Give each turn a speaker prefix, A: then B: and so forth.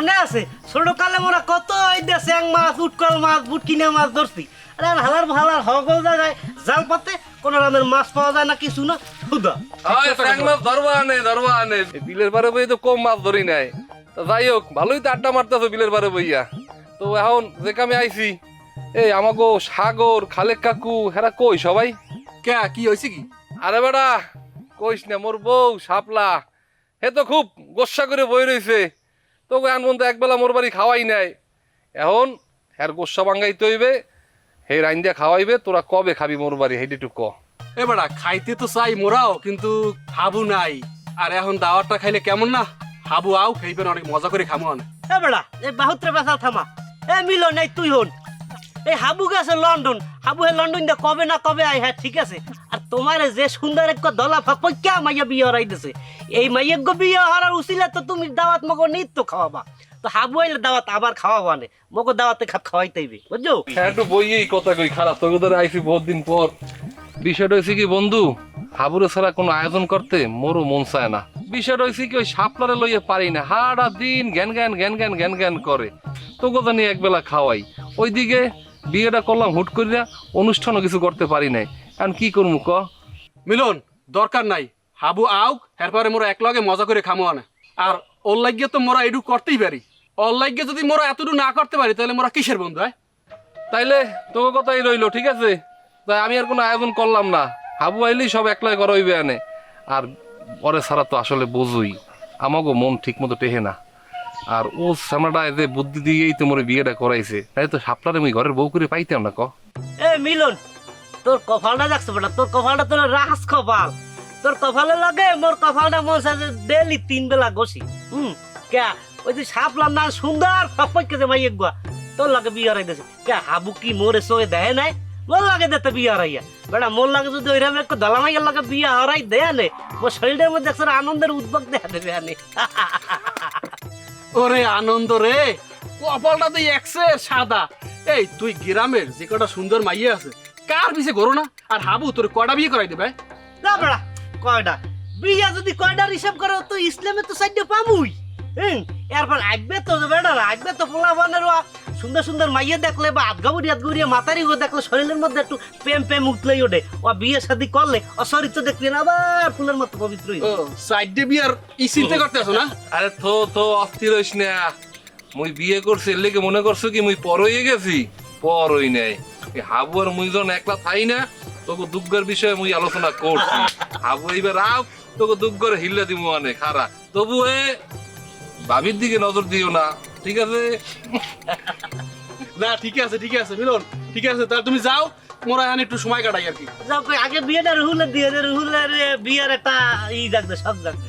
A: মনে আছে? ছোট কালে মোরা কত ওই দিয়ে স্যাং মাছ উটকল মাছ বুটকিনে মাছ ধরছি। আরে আর হালার হালার হগল জায়গায় জাল পাতে কোন রকমের মাছ পাওয়া যায় না কিছু না। খুদা
B: আয় ট্যাং মাছ ধরবা আনে ধরবা আনে বিলের পারে বই তো কম মাছ ধরি নাই। তো যাই হোক ভালোই তো আড্ডা মারতেছো বিলের পারে বইয়া। তো এখন যে কামে আইছি এই আমাগো সাগর খালেক কাকু হেরা কই সবাই?
C: কে কি হয়েছে কি?
B: আরে বেড়া কইস না মোর বউ শাপলা। হে তো খুব গোসা করে বই রইছে। তোকে আনমন তো একবেলা মোর বাড়ি খাওয়াই নাই। এখন হ্যার গোসা বাঙ্গাইতে হইবে হে রাইন দিয়া খাওয়াইবে তোরা কবে খাবি মোর বাড়ি হেডি টু ক।
C: এ বেড়া খাইতে তো চাই মোরাও কিন্তু খাবু নাই। আর এখন দাওয়াতটা খাইলে কেমন না? হাবু আও খাইবেন অনেক মজা করে খামো অনেক
A: এ বেড়া এই বাহুত্রে বেসাল থামা। এ মিলন নাই তুই হন। এই হাবু গেছে লন্ডন। হাবু হে লন্ডন দিয়ে কবে না কবে আই হ্যাঁ ঠিক আছে। আর তোমার যে সুন্দর এক দলা ফাঁকা মাইয়া বিয়ে হরাই দিছে এই মাইয়া গো বিয়ে হরার উচিলে তো তুমি দাওয়াত মগো নিত্য খাওয়াবা। তো হাবু আইলে দাওয়াত আবার খাওয়াবা নে মগো দাওয়াতে খাপ খাওয়াইতেইবে বুঝছ?
B: হ্যাঁ একটু বইয়েই কথা কই, খারাপ, তোকে ধরে আইছি বহুত দিন পর। বিষয়টা হয়েছে কি, বন্ধু, হাবুরে ছাড়া কোনো আয়োজন করতে মোরও মন চায় না। বিষয়টা হয়েছে কি, ওই সাপলারে লইয়ে পারি না হাড়া দিন জ্ঞান জ্ঞান জ্ঞান জ্ঞান জ্ঞান জ্ঞান করে। তোকে জানি একবেলা খাওয়াই। ওইদিকে বিয়েটা করলাম হুট করিয়া অনুষ্ঠানও কিছু করতে পারি নাই। এখন কি করব ক?
C: মিলন দরকার নাই। হাবু আও এরপরে মোরা একলগে মজা করে খামো অনেক আর ওর লাগিয়ে তো মোরা এটু করতেই পারি। ওর লাগিয়ে যদি মোরা এতটুকু না করতে পারি তাহলে মোরা কিসের বন্ধু হ্যাঁ?
B: তাইলে তোকে কথাই রইল ঠিক আছে? তাই আমি আর কোনো আয়োজন করলাম না। হাবু আইলেই সব একলাই করা হইবে আনে। আর পরে ছাড়া তো আসলে বুঝুই। আমাকে মন ঠিক মতো টেহে না। আর ও সামনাটা যে বুদ্ধি দিয়েই তো মোর বিয়েটা করাইছে তাই তো সাপলারে আমি ঘরের বউ করে পাইতাম না ক?
A: এ মিলন তোর কপালটা দেখছ বেটা, তোর কপালটা তোর রাস কপাল। তোর কপালে লাগে মোর কপালটা মন সাথে ডেলি তিন বেলা গছি হুম? কে ওই যে সাপলাম না সুন্দর ফাপকে যে মাইয়ে গুয়া, তোর লাগে বিয়ে হারাই দিছে। কে হাবু কি মোরে সোয়ে দেয় নাই? মোর লাগে দেতে বিয়ে হারাইয়া। বেটা, মোর লাগে যদি ওইরকম একটু দলামাইয়ের লাগে বিয়ে হারাই দেয় নে, মোর শরীরের মধ্যে একটা আনন্দের উদ্যোগ দেখা দেবে আনে।
C: ওরে আনন্দ রে, কপালটা তো একসের সাদা। এই, তুই গ্রামের যে কটা সুন্দর মাইয়ে আছে কার পিছে করো না আর হাবু তোর কয়টা বিয়ে করাই দেবে?
A: না বেড়া কয়টা বিয়া যদি কয়টার হিসাব করো তো ইসলামে তো সাইডে পাবুই হুম? এরপর আসবে তো বেটা আসবে তো পোলা বানের সুন্দর সুন্দর মাইয়ে দেখলে বা আধগাবুড়ি আধগুড়িয়ে মাতারি ও দেখলে শরীরের মধ্যে একটু প্রেম প্রেম উঠলেই ওঠে। ও বিয়ে শাদি করলে ও শরীর তো দেখলেন আবার ফুলের মতো পবিত্র
C: ও সাইডে বিয়ার ই চিন্তা করতে আছো না?
B: আরে থো থো অস্থির হইস না। মুই বিয়ে করছি এর লেগে মনে করছ কি মুই পর হয়ে গেছি? পর হই নাই। হাবু আর মুই যখন একলা থাই না তোকে দুগ্গর বিষয়ে মুই আলোচনা করছি। হাবু এইবার তোকে দুগ্গর হিল্লা দিব মানে খারা তবু এ ভাবির দিকে নজর দিও না ঠিক আছে?
C: না ঠিক আছে ঠিক আছে মিলন ঠিক আছে তাহলে তুমি যাও মোরা এখন একটু সময় কাটাই আর কি।
A: আগে বিয়েটা রুহুলের দিয়ে রুহুলের বিয়ের একটা ই ডাকবে সব